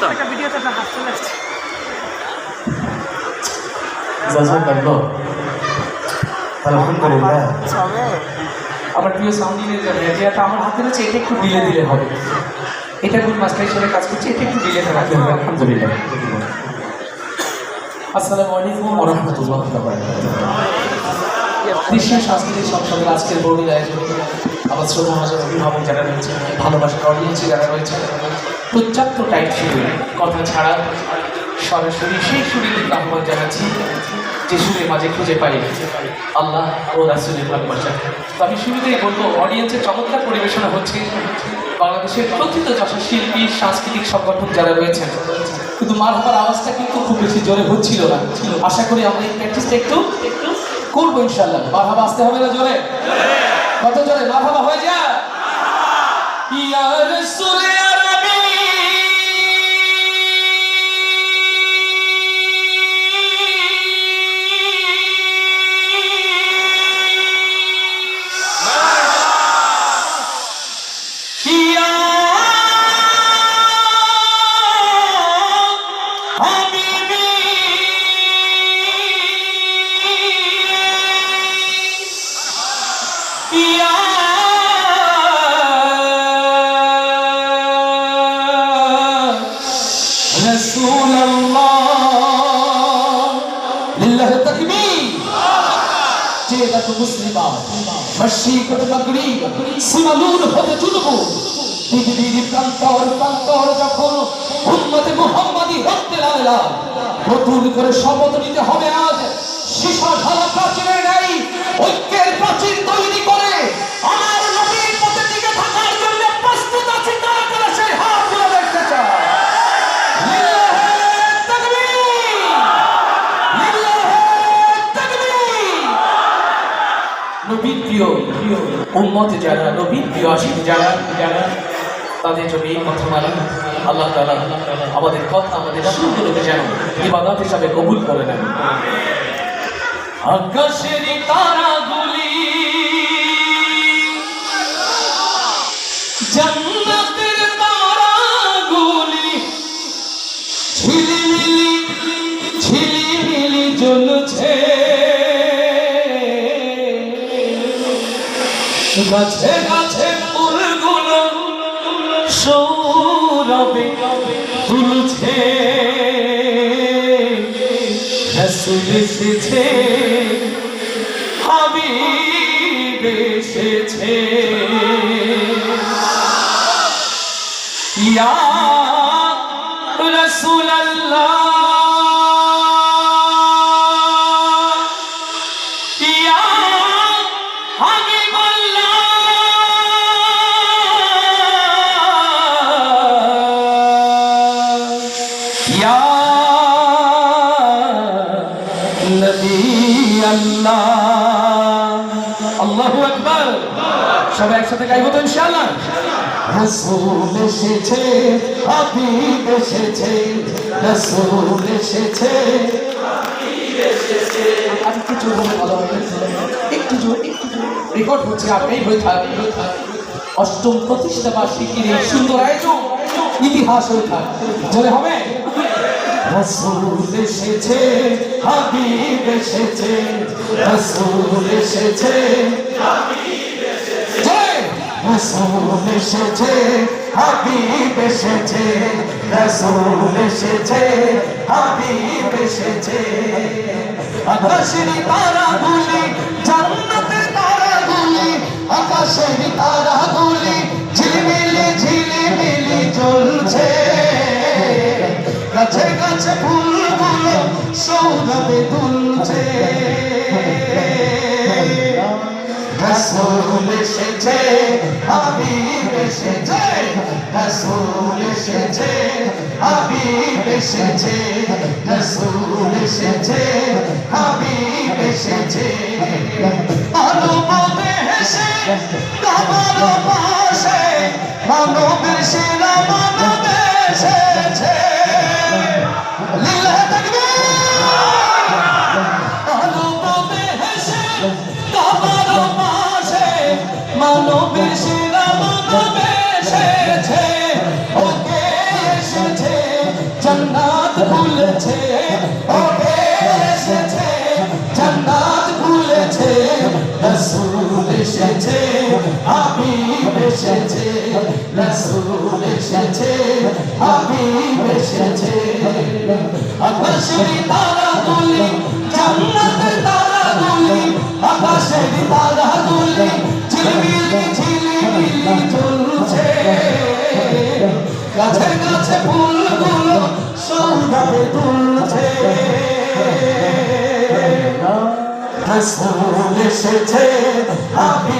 তো একটা ভিডিওতে আপনার হাত চলে আসছে। জাজাকাল্লাহ আলহামদুলিল্লাহ সবে প্রিয় সাউন্ড ইঞ্জিনিয়ার মেডিয়াটা আমার হাতে রয়েছে এটা একটু ডিলে দিলে হবে। এটা গুড মাস্টার হিসেবে কাজ করছে এটা একটু ডিলে রাখতে হবে। আলহামদুলিল্লাহ। আসসালামু আলাইকুম ওয়া রাহমাতুল্লাহি ওয়া বারাকাতুহু সাংস্কৃতিক সংসদের আজকের বর্ণিল আয়োজন। আমার শ্রোতা মহাজন অভিভাবক যারা রয়েছে ভালোবাসার অডিয়েন্স যারা রয়েছে প্রত্যাত্ত টাইট সুরে কথা ছাড়া সরাসরি সেই সুরে কিন্তু আহ্বান জানাচ্ছি যে সুরের মাঝে খুঁজে পাই। আল্লাহ ও রাসুলের ভালোবাসা। তো আমি শুরুতেই বলব অডিয়েন্সের চমৎকার পরিবেশনা হচ্ছে বাংলাদেশের প্রকৃত যশা শিল্পী, সাংস্কৃতিক সংগঠন যারা রয়েছেন। কিন্তু মার হবার আওয়াজটা কিন্তু খুব বেশি জোরে হচ্ছিল না। আশা করি আমরা এই প্র্যাকটিসটা একটু করব ইনশাল্লাহ মার হাবা আসতে হবে না জোরে? কত জোরে? মার হাবা হয়ে যা জেদাতু মুসলিমা মশরিকত মাগরিব সিমালুন হতে জুনুবু পৃথিবীর প্রান্তর প্রান্তর যখন উম্মতে মুহাম্মাদি হতে লাল নতুন করে শপথ নিতে হবে আজ। সীসা উম্মত যারা প্রিয় আশিক যারা যারা তাদের জন্য এই কথা মালা আল্লাহ তাআলা আমাদের কথা আমাদের সুরগুলোকে যেন ইবাদত হিসাবে কবুল করে নেন। আকাশের ঝিলিমিলি ঝিলিমিলি জ্বলছে। গাছে গাছে ফুলগুলো সৌরভে ফুলছে। রসুল এসেছে হাবিব এসেছে। ইয়া রসুল ইয়া আল্লাহ আকবার। সবাই একসাথে গাইবো তো ইনশাআল্লাহ? রসুল এসেছে হাবিব এসেছে রসুল এসেছে। আর একটু জোর ভালো একটু জোর একটু জোর রেকর্ড হচ্ছে আপনি হয়ে থাক। অষ্টম প্রতিষ্ঠা বার্ষিকীর এই সুন্দর আয়োজন ইতিহাস হয়ে থাক। জোরে হবে? রসুল এসেছে, হাবিব এসেছে, রসুল এসেছে! রসুল এসেছে, হাবিব এসেছে। রসুল এসেছে হাবিব এসেছে। আকাশের তারাগুলি জান্নাতের তারাগুলি আকাশের তারাগুলি। ঝিলিমিলি রসুল এসেছে, হাবিব এসেছে, রসুল এসেছে, হাবিব এসেছে, রসুল এসেছে, হাবিব এসেছে। আলোপথে হেসে কামাল পাশে, মানব সেরা মানব লিল্লাহ তাকবীর রসুল এসেছে, হাবিব এসেছে, রসুল এসেছে, হাবিব এসেছে। আকাশের তারাগুলি, জান্নাতের তারাগুলি, আকাশের তারাগুলি, ঝিলমিলি ঝিলমিলি গাছে গাছে ফুলগুলো সৌদাবে তুলছে। রসুল এসেছে আমি